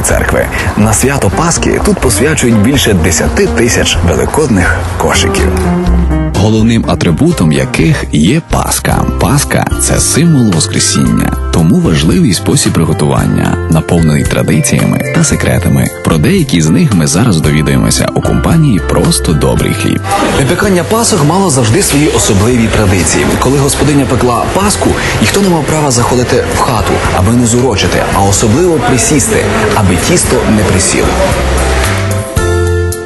православної церкви. На свято Пасхи тут посвячують більше 10 тисяч великодних кошиків. Головним атрибутом яких є Пасха. Пасха це символ Воскресіння, тому важливий спосіб приготування, наповнений традиціями та секретами. Про деякі з них ми зараз довідаємося у компанії Просто добрий хліб. Випікання пасок мало завжди свої особливі традиції. Коли господиня пекла паску, ніхто не мав права заходити в хату, аби не зурочити, а особливо присісти, аби тісто не присіло.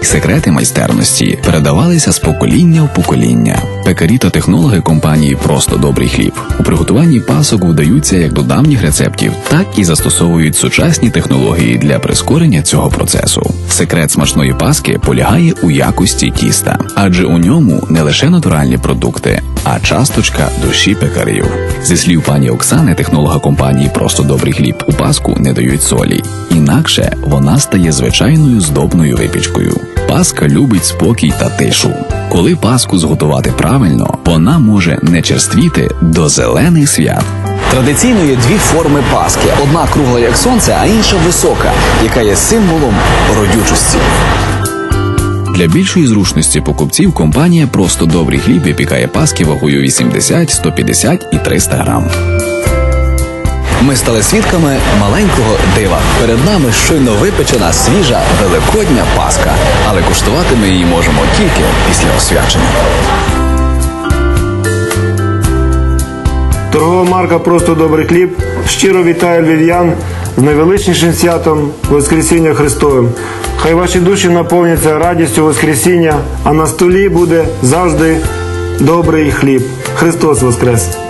Секрети майстерності передавалися з покоління в покоління. Пекарі та технологи компанії Просто добрий хліб у приготуванні пасок вдаються як до давніх рецептів, так і застосовують сучасні технології для прискорення цього процесу. Секрет смачної паски полягає у якості тіста, адже у ньому не лише натуральні продукти, а часточка душі пекарів. Зі слів пані Оксани, технолога компанії Просто добрий хліб у паску не дають солі, інакше вона стає звичайною здобною випічкою. Паска любить спокій та тишу. Коли паску зготувати правильно, вона може не черствіти до зелених свят. Традиційно є дві форми паски: одна кругла як сонце, а інша висока, яка є символом родючості. Для більшої зручності покупців компанія просто добрий хліб випікає паски вагою 80, 150 і 300 грам. Ми стали свідками маленького дива. Перед нами щойно випечена свіжа великодня паска, але куштувати ми її можемо тільки після освячення. Торгова марка Просто добрий хліб щиро вітає львів'ян з найвеличнішим святом Воскресіння Христовим. Хай ваші душі наповняться радістю Воскресіння, а на столі буде завжди добрий хліб. Христос Воскрес!